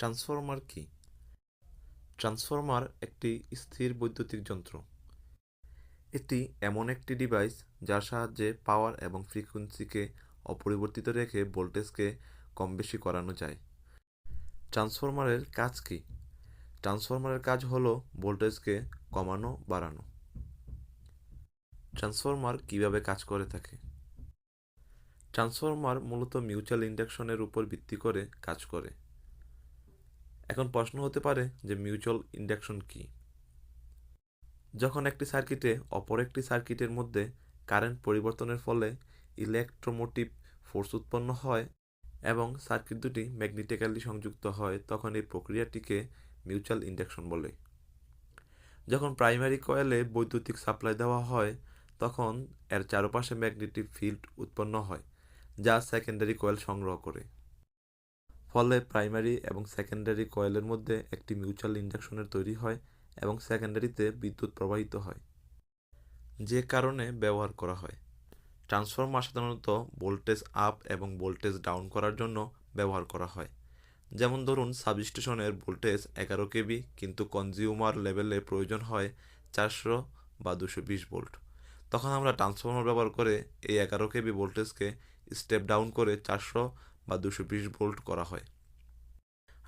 Transformer কি? Transformer একটি স্থির বৈদ্যুতিক যন্ত্র। এটি এমন একটি ডিভাইস যার সাহায্যে পাওয়ার এবং ফ্রিকোয়েন্সিকে অপরিবর্তিত রেখে ভোল্টেজকে কম বেশি করানো যায়। ট্রান্সফরমারের কাজ কি? ট্রান্সফরমারের কাজ হলো ভোল্টেজকে কমানো, বাড়ানো। ট্রান্সফরমার কীভাবে কাজ করে থাকে? ট্রান্সফরমার মূলত মিউচুয়াল ইন্ডাকশনের উপর ভিত্তি করে কাজ করে। এখন প্রশ্ন হতে পারে যে মিউচুয়াল ইন্ডাকশন কি? যখন একটি সার্কিটে অপর একটি সার্কিটের মধ্যে কারেন্ট পরিবর্তনের ফলে ইলেকট্রোমোটিভ ফোর্স উৎপন্ন হয় এবং সার্কিট দুটি ম্যাগনেটিক্যালি সংযুক্ত হয়, তখন এই প্রক্রিয়াটিকে মিউচুয়াল ইন্ডাকশন বলে। যখন প্রাইমারি কয়েলে বৈদ্যুতিক সাপ্লাই দেওয়া হয়, তখন এর চারপাশে ম্যাগনেটিক ফিল্ড উৎপন্ন হয়, যা সেকেন্ডারি কয়েল সংগ্রহ করে। ফলে প্রাইমারি এবং সেকেন্ডারি কয়েলের মধ্যে একটি মিউচুয়াল ইন্ডাকশনের তৈরি হয় এবং সেকেন্ডারিতে বিদ্যুৎ প্রবাহিত হয়। যে কারণে ব্যবহার করা হয়। ট্রান্সফরমার সাধারণত ভোল্টেজ আপ এবং ভোল্টেজ ডাউন করার জন্য ব্যবহার করা হয়। যেমন ধরুন, সাবস্টেশনের ভোল্টেজ এগারো কেবি কিন্তু কনজিউমার লেভেলে প্রয়োজন হয় চারশো বা দুশো বিশ ভোল্ট। তখন আমরা ট্রান্সফরমার ব্যবহার করে এই এগারো কেবি ভোল্টেজকে স্টেপ ডাউন করে চারশো বা দুশো বিশ ভোল্ট করা হয়।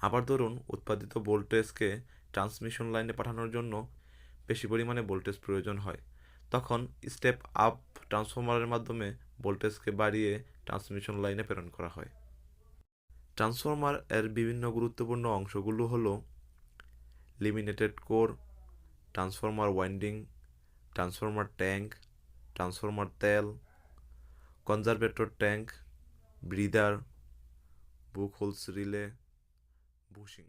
আবার ধরুন, উৎপাদিত ভোল্টেজকে ট্রান্সমিশন লাইনে পাঠানোর জন্য বেশি পরিমাণে ভোল্টেজ প্রয়োজন হয়। তখন স্টেপ আপ ট্রান্সফরমারের মাধ্যমে ভোল্টেজকে বাড়িয়ে ট্রান্সমিশন লাইনে প্রেরণ করা হয়। ট্রান্সফরমার এর বিভিন্ন গুরুত্বপূর্ণ অংশগুলো হলো laminated core, transformer winding, transformer tank, transformer তেল, কনজারভেটর ট্যাঙ্ক, ব্রিদার बुक होल्सरीले बुशिङ